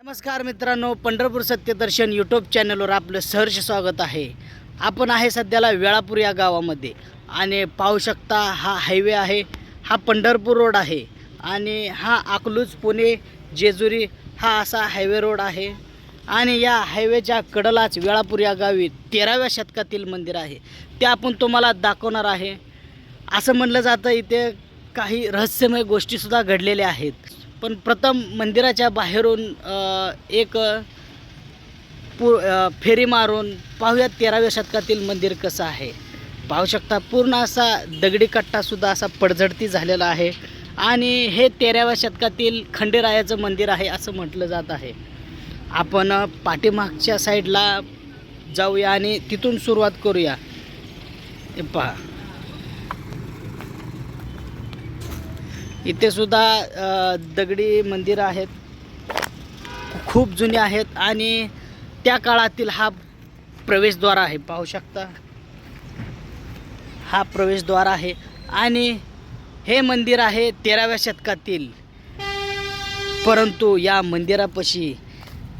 नमस्कार मित्रांनो पंढरपूर सत्यदर्शन यूट्यूब चॅनलवर आपलं सहर्ष स्वागत आहे. आपण आहे सध्याला वेळापूर या गावामध्ये आणि पाहू शकता हा हायवे आहे हा पंढरपूर रोड आहे आणि हा अकलूज पुणे जेजुरी हा असा हायवे रोड आहे आणि या हायवेच्या कडलाच वेळापूर या गावी तेराव्या शतकातील मंदिर आहे. ते आपण तुम्हाला दाखवणार आहे. असं म्हणलं जातं इथे काही रहस्यमय गोष्टीसुद्धा घडलेल्या आहेत. पण प्रथम मंदिराच्या बाहेरून एक पु फेरी मारून पाहूया तेराव्या शतकातील मंदिर कसं आहे. पाहू शकता पूर्ण असा दगडी कट्टासुद्धा असा पडझडती झालेला आहे. आणि हे तेराव्या शतकातील खंडेरायाचं मंदिर आहे असं म्हटलं जात आहे. आपण पाठीमागच्या साईडला जाऊया आणि तिथून सुरुवात करूया. हे पहा. इथे सुद्धा दगडी मंदिरं आहेत. खूप जुने आहेत आणि त्या काळातील हा प्रवेशद्वार आहे. पाहू शकता. हा प्रवेशद्वार आहे आणि हे मंदिर आहे तेराव्या शतकातील. परंतु या मंदिरापाशी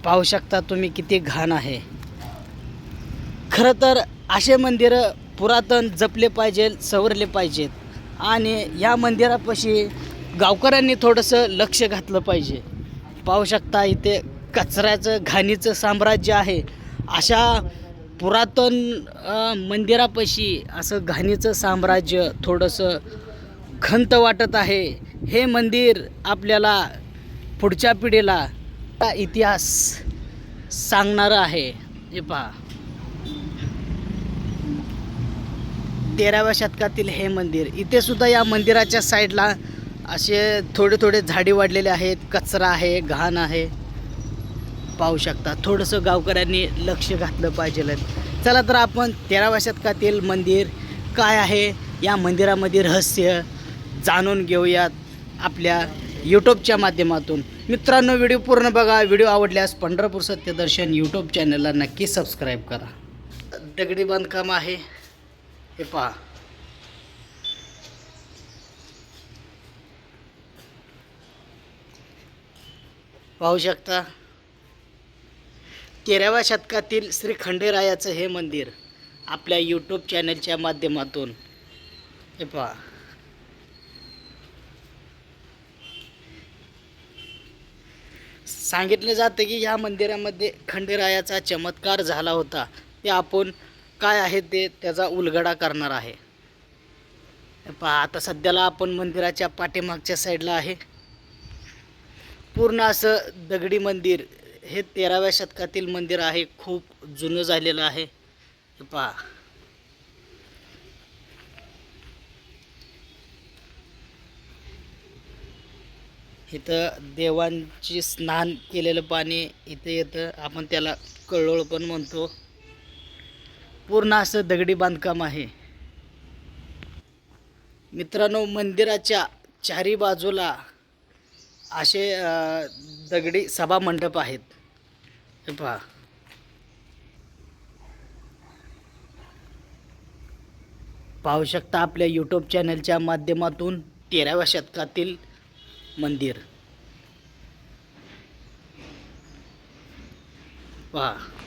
पाहू शकता तुम्ही किती घाण आहे. खरं तर असे मंदिरं पुरातन जपले पाहिजे सवरले पाहिजेत आणि या मंदिरापाशी गावकऱ्यांनी थोडंसं लक्ष घातलं पाहिजे. पाहू शकता इथे कचऱ्याचं घाणीचं साम्राज्य आहे. अशा पुरातन मंदिरापाशी असं घाणीचं साम्राज्य थोडंसं खंत वाटत आहे. हे मंदिर आपल्याला पुढच्या पिढीला हा इतिहास सांगणारं आहे. हे पहा. तेराव्या शतकातील हे मंदिर. इथे सुद्धा या मंदिराच्या साईडला असे थोडे थोडे झाडी वाढलेले आहेत कचरा आहे घाण आहे. पाहू शकता थोडंसं गावकऱ्यांनी लक्ष घातलं पाहिजे चला तर आपण तेराव्या शतकातील मंदिर काय आहे? या मंदिरामध्ये रहस्य जाणून घेऊयात आपल्या यूट्यूबच्या माध्यमातून. मित्रांनो व्हिडिओ पूर्ण बघा. व्हिडिओ आवडल्यास पंढरपूर सत्यदर्शन यूट्यूब चॅनलला नक्की सबस्क्राईब करा. दगडी बांधकाम आहे. हे पहा. पाहू शकता. तेराव्या शतकातील श्री खंडेरायाचं हे मंदिर आपल्या यूट्यूब चॅनलच्या माध्यमातून. हे पहा. सांगितलं जातं की या मंदिरामध्ये खंडेरायाचा चमत्कार झाला होता. ते आपण काय आहे ते त्याचा उलगडा करणार आहे. पहा आता सध्याला आपण मंदिराच्या पाठीमागच्या साईडला आहे. पूर्ण असं दगडी मंदिर हे तेराव्या शतकातील मंदिर आहे खूप जुनं झालेलं आहे. हे पहा. इथं देवांची स्नान केलेलं पाणी इथं येतं. आपण त्याला कळोळ पण म्हणतो. पूर्ण असं दगडी बांधकाम आहे. मित्रांनो मंदिराच्या चारी बाजूला असे दगडी सभा मंडप आहेत. हे पहा. पाहू शकता आपल्या यूट्यूब चॅनलच्या माध्यमातून तेराव्या शतकातील मंदिर. पहा.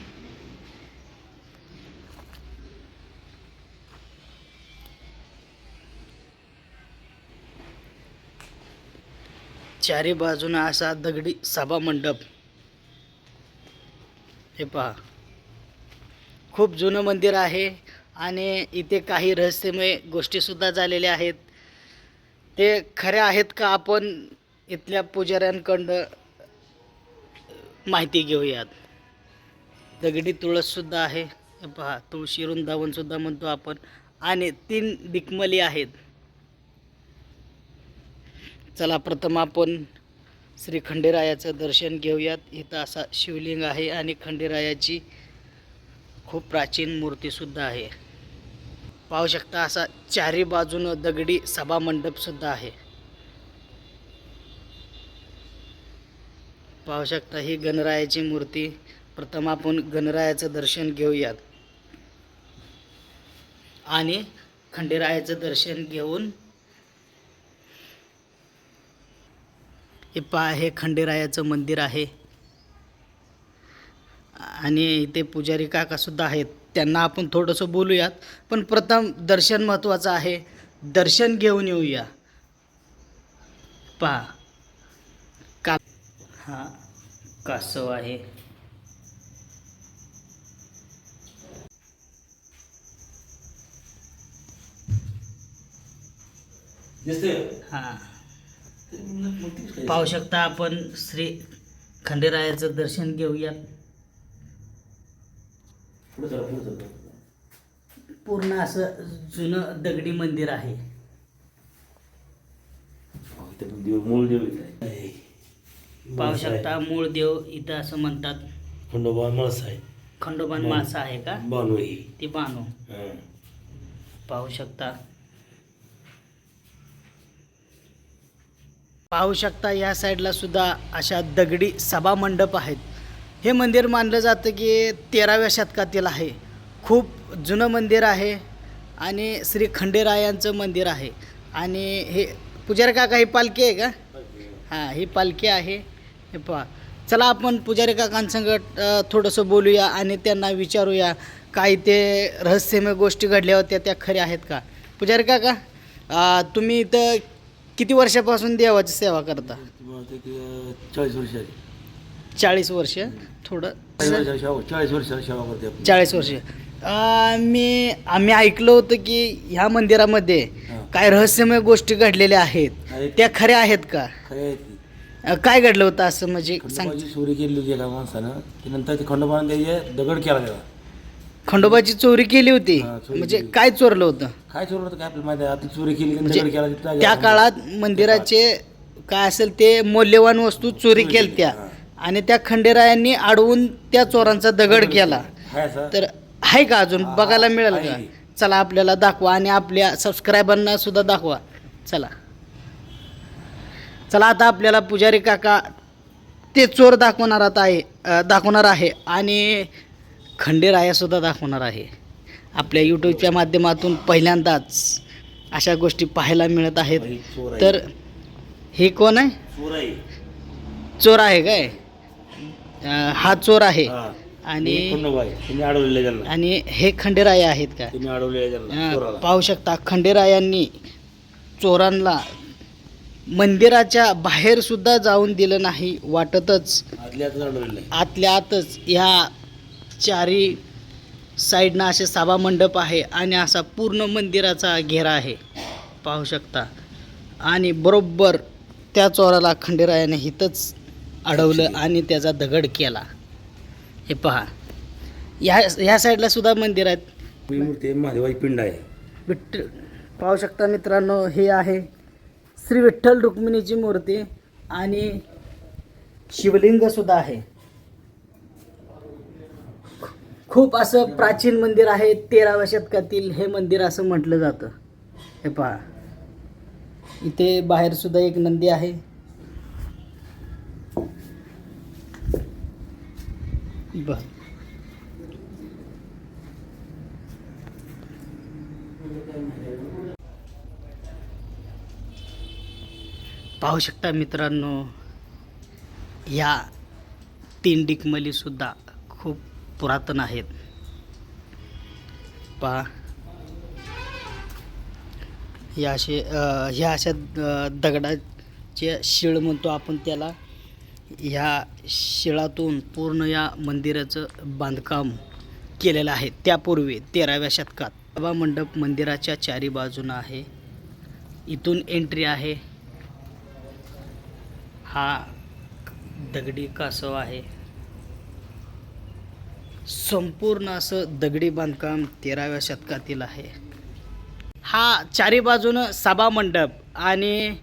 चारी बाजूनं असा दगडी सभा मंडप. हे पहा. खूप जुनं मंदिर आहे आणि इथे काही रहस्यमय गोष्टीसुद्धा झालेल्या आहेत. ते खऱ्या आहेत का आपण इथल्या पुजाऱ्यांकडं माहिती घेऊयात. दगडी तुळससुद्धा आहे. हे पहा तुळशी वृंदावनसुद्धा म्हणतो आपण. आणि तीन दिक्मली आहेत. चला प्रथम आपण श्री खंडेरायाचं दर्शन घेऊयात. इथं असा शिवलिंग आहे आणि खंडेरायाची खूप प्राचीन मूर्तीसुद्धा आहे. पाहू शकता असा चारी बाजूनं दगडी सभा मंडपसुद्धा आहे. पाहू शकता ही गणरायाची मूर्ती. प्रथम आपण गणरायाचं दर्शन घेऊयात. आणि खंडेरायाचं दर्शन घेऊन हे पहा हे खंडेरायाचं मंदिर आहे. आणि इथे पुजारी काकासुद्धा आहेत. त्यांना आपण थोडंसं बोलूयात. पण प्रथम दर्शन महत्त्वाचं आहे. दर्शन घेऊन येऊया. पहा. का हा कासव आहे. हा. पाहू शकता आपण श्री खंडेरायाचं दर्शन घेऊया पूर्ण असं जुनं दगडी मंदिर आहे. मूळ देव पाहू शकता मूळ देव इथं असं म्हणतात. खंडोबा माळस आहे. खंडोबान मासा आहे का? बानू ही ती बानो. पाहू शकता. पाहू शकता या साईडला सुद्धा अशा दगडी सभा मंडप आहेत. हे मंदिर मानलं जातं की तेराव्या शतकातील आहे. खूप जुनं मंदिर आहे आणि श्री खंडेरायांचं मंदिर आहे. आणि हे पुजारी काका ही पालखी आहे का? हां ही पालखी आहे. हे पहा. चला आपण पुजारी काकांसंगत थोडंसं बोलूया आणि त्यांना विचारूया काय ते रहस्यमय गोष्टी घडल्या होत्या त्या खऱ्या आहेत का? पुजारी काका तुम्ही इथं किती वर्षापासून देवाची सेवा करता चाळीस वर्ष झाली चाळीस वर्ष थोडं चाळीस वर्षाला सेवा- चाळीस वर्षाला सेवा करते आपण. चाळीस वर्ष अ, मी आम्ही ऐकलं होतं की ह्या मंदिरामध्ये हा. काय रहस्यमय गोष्टी घडलेल्या आहेत आहेत. त्या खऱ्या आहेत का खरे आहेत ती. अ, काय घडलं होतं असं म्हणजे सांग खंडोबाची चोरी केली एका माणसानं नंतर ते खंडोबानं त्याचे दगड केला त्याला खंडोबाची चोरी केली होती. हा, चोरी म्हणजे केली. काय चोरलं होतं? काय चोर होतं? काय आपल्याला माहिती आहे? आता चोरी केली की म्हणजे दगड केला तिथं त्या काळात मंदिराचे काय असेल ते मौल्यवान वस्तू चोरी केल्या केली, आणि त्या खंडेरायांनी अडवून त्या चोरांचा दगड केला. असं तर आहे का अजून? हा, बघायला मिळेल का. चला आपल्याला दाखवा आणि आपल्या सबस्क्रायबरना सुद्धा दाखवा. चला. चला आता आपल्याला पुजारी काका ते चोर दाखवणार आता आहे अ, दाखवणार आहे. आणि खंडेराया सुद्धा दाखवणार आहे. आपल्या यूट्यूबच्या माध्यमातून पहिल्यांदाच अशा गोष्टी पाहायला मिळत आहेत. तर हे कोण आहे? चोर आहे. काय? हा चोर आहे. आणि हे आणि हे खंडेराय आहेत का? पाहू शकता खंडेरायांनी चोरांना मंदिराच्या बाहेर सुद्धा जाऊन दिलं नाही वाटतच. आतल्या आतच ह्या चारी साईडनं असे सभा मंडप आहे आणि असा पूर्ण मंदिराचा घेरा आहे. पाहू शकता. आणि बरोबर त्या चोराला खंडेरायाने हिथंच अडवलं आणि त्याचा दगड केला. हे पहा. ह्या ह्या साईडला सुद्धा मंदिर आहेत. मूर्ती महादेवाची पिंड आहे. विठ्ठल पाहू शकता मित्रांनो हे आहे श्री विठ्ठल रुक्मिणीची मूर्ती आणि शिवलिंग सुद्धा आहे. खूप असं प्राचीन मंदिर आहे तेराव्या शतकातील हे मंदिर असं म्हटलं जातं. हे पहा. इथे बाहेर सुद्धा एक नंदी आहे. बर पाहू शकता मित्रांनो या तीन डिकमलीसुद्धा खूप पुरातन आहेत. पहा. या असे ह्या अशा दगडाचे शिळ म्हणतो आपण त्याला. ह्या शिळातून पूर्ण या मंदिराचं बांधकाम केलेलं आहे. त्यापूर्वी तेराव्या शतकात सभा मंडप मंदिराच्या चारी बाजूनं आहे. इथून एंट्री आहे. हा दगडी कासव आहे. संपूर्ण असं दगडी बांधकाम तेराव्या शतकातील आहे. हा चारी बाजूनं सभा मंडप आणि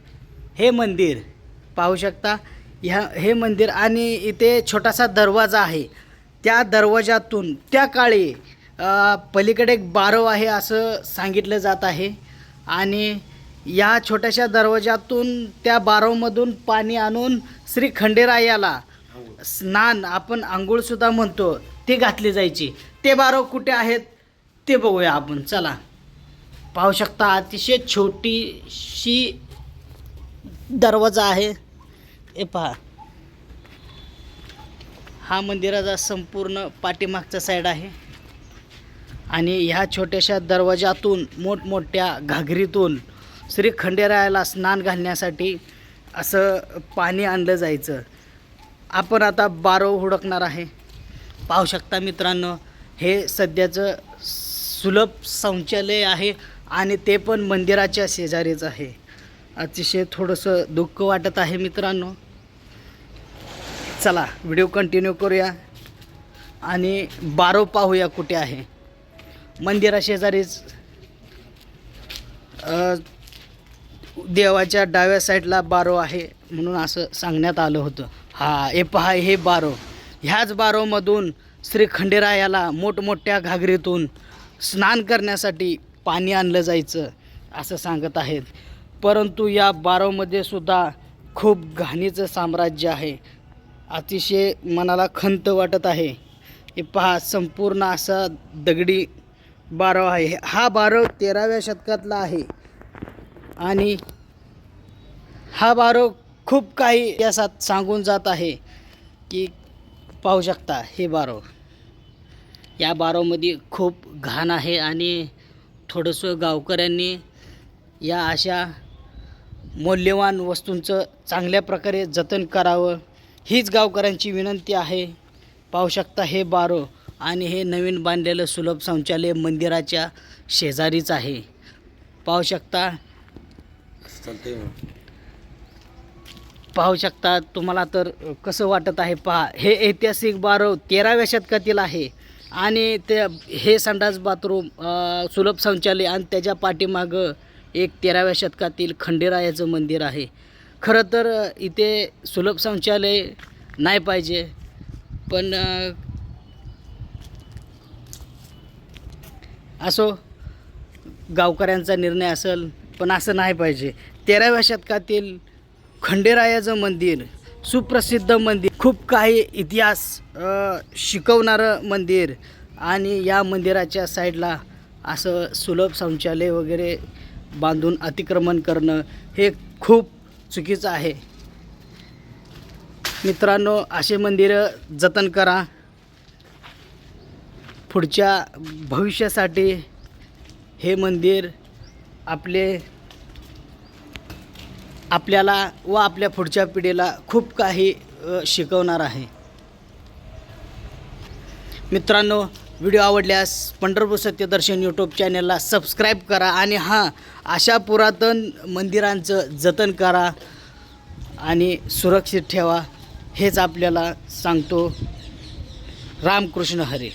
हे मंदिर पाहू शकता ह्या हे मंदिर आणि इथे छोटासा दरवाजा आहे. त्या दरवाजातून त्या काळी पलीकडे एक बारव आहे असं सांगितलं जात आहे. आणि या छोट्याशा दरवाजातून त्या बारवमधून पाणी आणून श्री खंडेरायाला स्नान आपण आंघोळसुद्धा म्हणतो. ते घातली जायची. ते बारव कुठे आहेत? ते बघूया आपण. चला. पाहू शकता अतिशय छोटीशी दरवाजा आहे. हे पहा. हा मंदिराचा संपूर्ण पाठीमागचा साईड आहे. आणि ह्या छोट्याशा दरवाजातून मोठमोठ्या घागरीतून श्री खंडेरायाला स्नान घालण्यासाठी असं पाणी आणलं जायचं. आपण आता बारव हुडकणार आहे. पाहू शकता मित्रांनो हे सध्याचं सुलभ शौचालय आहे आणि ते पण मंदिराच्या शेजारीच आहे. अतिशय थोडंसं दुःख वाटत आहे मित्रांनो. चला व्हिडिओ कंटिन्यू करूया आणि बारो पाहूया कुठे आहे. मंदिरा शेजारीच देवाच्या डाव्या साईडला बारो आहे म्हणून असं सांगण्यात आलं होतं. हा हे पहा हे बारो. ह्याच बारोमधून श्री खंडेरायाला मोठमोठ्या घागरीतून स्नान करण्यासाठी पाणी आणलं जायचं असं सांगत आहेत. परंतु या बारोमध्ये सुद्धा खूप घाणीचं साम्राज्य आहे. अतिशय मनाला खंत वाटत आहे. हे पहा संपूर्ण असा दगडी बारो आहे. हा बारो तेराव्या शतकातला आहे. आणि हा बारो खूप काही इतिहासात सांगून जात आहे की पाहू शकता हे बारो या बारोमध्ये खूप घाण आहे आणि थोडंसं गावकऱ्यांनी या अशा मौल्यवान वस्तूंचं चांगल्या प्रकारे जतन करावं हीच गावकऱ्यांची विनंती आहे. पाहू शकता हे बारो आणि हे नवीन बांधलेलं सुलभ शौचालय मंदिराच्या शेजारीच आहे. पाहू शकता. पाहू शकता तुम्हाला तर कसं वाटत आहे पहा. हे ऐतिहासिक बारव तेराव्या शतकातील आहे. आणि ते हे संडास बाथरूम सुलभ शौचालय आणि त्याच्या पाठीमागं एक तेराव्या शतकातील खंडेरायाचं मंदिर आहे. खरं तर इथे सुलभ शौचालय नाही पाहिजे. पण असो गावकऱ्यांचा निर्णय असेल पण असं नाही पाहिजे. तेराव्या शतकातील खंडेरायाचं मंदिर सुप्रसिद्ध मंदिर खूप काही इतिहास शिकवणारं मंदिर आणि या मंदिराच्या साईडला असं सुलभ शौचालय वगैरे बांधून अतिक्रमण करणं हे खूप चुकीचं आहे. मित्रांनो असे मंदिरं जतन करा. पुढच्या भविष्यासाठी हे मंदिर आपले आपल्याला व आपल्या पुढच्या पिढीला खूप काही शिकवणार आहे. मित्रांनो व्हिडिओ आवडल्यास पंढरपूर सत्यदर्शन यूट्यूब चॅनलला सबस्क्राईब करा आणि हां अशा पुरातन मंदिरांचं जतन करा आणि सुरक्षित ठेवा हेच आपल्याला सांगतो. रामकृष्ण हरी.